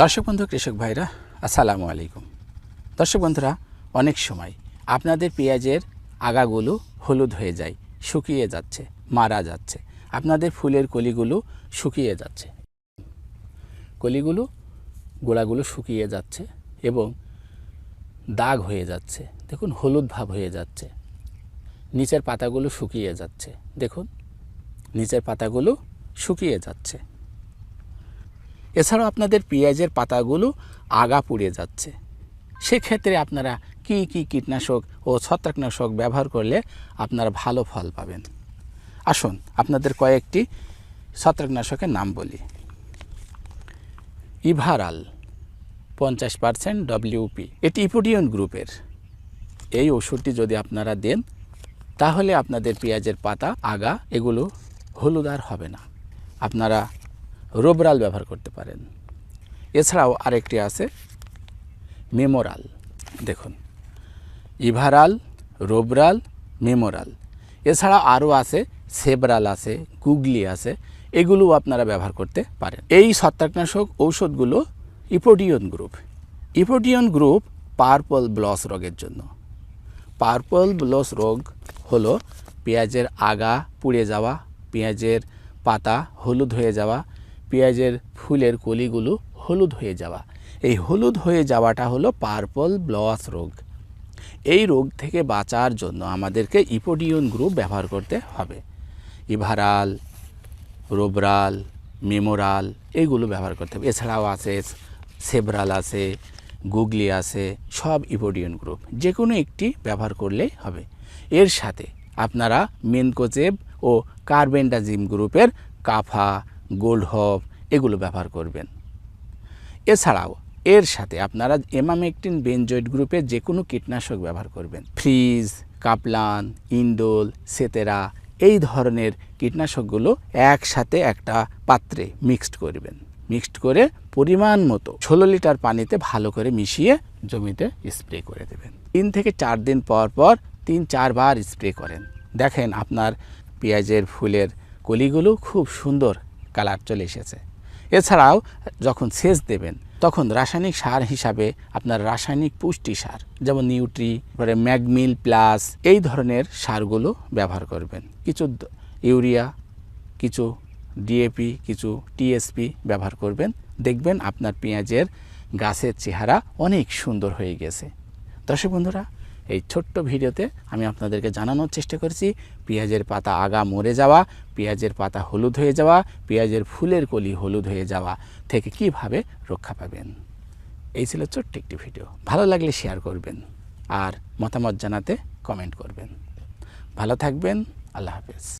দর্শক বন্ধু, কৃষক ভাইরা, আসসালামু আলাইকুম। দর্শক বন্ধুরা, অনেক সময় আপনাদের পেঁয়াজের আগাগুলো হলুদ হয়ে যায়, শুকিয়ে যাচ্ছে, মারা যাচ্ছে। আপনাদের ফুলের কলিগুলো শুকিয়ে যাচ্ছে। কলিগুলো, গোড়াগুলো শুকিয়ে যাচ্ছে এবং দাগ হয়ে যাচ্ছে। দেখুন, হলুদ ভাব হয়ে যাচ্ছে। নিচের পাতাগুলো শুকিয়ে যাচ্ছে। দেখুন, নিচের পাতাগুলো শুকিয়ে যাচ্ছে। এছাড়াও আপনাদের পেঁয়াজের পাতাগুলো আগা পুড়ে যাচ্ছে। সেক্ষেত্রে আপনারা কি কি কীটনাশক ও ছত্রাকনাশক ব্যবহার করলে আপনারা ভালো ফল পাবেন? আসুন আপনাদের কয়েকটি ছত্রাকনাশকের নাম বলি। ইভারাল, পঞ্চাশ পার্সেন্ট ডব্লিউপি এটি ইপোডিয়ন গ্রুপের। এই ওষুধটি যদি আপনারা দেন, তাহলে আপনাদের পেঁয়াজের পাতা আগা, এগুলো হলুদ আর হবে না। আপনারা রোবরাল ব্যবহার করতে পারেন। এছাড়াও আরেকটি আছে, মেমোরাল। দেখুন, ইভারাল, রোবরাল, মেমোরাল। এছাড়া আরও আছে, সেবরাল আছে, গুগলি আছে এগুলোও আপনারা ব্যবহার করতে পারেন। এই ছত্রাকনাশক ঔষধগুলো iprodione group. Iprodione group purple blotch রোগের জন্য। পার্পল ব্লস রোগ হলো পেঁয়াজের আগা পুড়ে যাওয়া, পেঁয়াজের পাতা হলুদ হয়ে যাওয়া পেঁয়াজের ফুলের কলিগুলো হলুদ হয়ে যাওয়া। এই হলুদ হয়ে যাওয়াটা হলো পার্পল ব্লস রোগ। এই রোগ থেকে বাঁচার জন্য আমাদেরকে ইপোডিয়ন গ্রুপ ব্যবহার করতে হবে। ইভারাল, রোবরাল, মেমোরাল এইগুলো ব্যবহার করতে হবে। এছাড়াও আছে, সেবরাল আছে, গুগলি আছে, সব ইপোডিয়ন গ্রুপ। যে কোনো একটি ব্যবহার করলেই হবে। এর সাথে আপনারা মেনকোজেব ও কার্বেন্ডাজিম গ্রুপের কাফা গোল্ড হপ এগুলো ব্যবহার করবেন। এছাড়াও, এর সাথে আপনারা এমামেকটিন বেনজয়েড গ্রুপের যে কোনো কীটনাশক ব্যবহার করবেন। ফ্রিজ, কাপলান, ইন্ডোল, সেতেরা, এই ধরনের কীটনাশকগুলো একসাথে একটা পাত্রে মিক্সড করবেন। মিক্সড করে পরিমাণ মতো ষোলো লিটার পানিতে ভালো করে মিশিয়ে জমিতে স্প্রে করে দেবেন। তিন থেকে চার দিন পর পর তিন চারবার স্প্রে করেন। দেখেন আপনার পেঁয়াজের ফুলের কলিগুলো খুব সুন্দর কালার চলে এসেছে। এছাড়াও, যখন সেচ দেবেন, তখন রাসায়নিক সার হিসাবে আপনার রাসায়নিক পুষ্টি সার, যেমন নিউট্রি পরে ম্যাগমিল প্লাস, এই ধরনের সারগুলো ব্যবহার করবেন। কিছু ইউরিয়া, কিছু ডিএপি, কিছু টিএসপি ব্যবহার করবেন। দেখবেন আপনার পেঁয়াজের গাছের চেহারা অনেক সুন্দর হয়ে গেছে। দর্শক বন্ধুরা এই ছোট্ট ভিডিওতে আমি আপনাদেরকে জানানোর চেষ্টা করেছি, পেঁয়াজের পাতা আগা মরে যাওয়া, পেঁয়াজের পাতা হলুদ হয়ে যাওয়া, পেঁয়াজের ফুলের কলি হলুদ হয়ে যাওয়া থেকে কীভাবে রক্ষা পাবেন। এই ছিল ছোট্ট একটি ভিডিও। ভালো লাগলে শেয়ার করবেন আর মতামত জানাতে কমেন্ট করবেন। ভালো থাকবেন, আল্লাহ হাফেজ।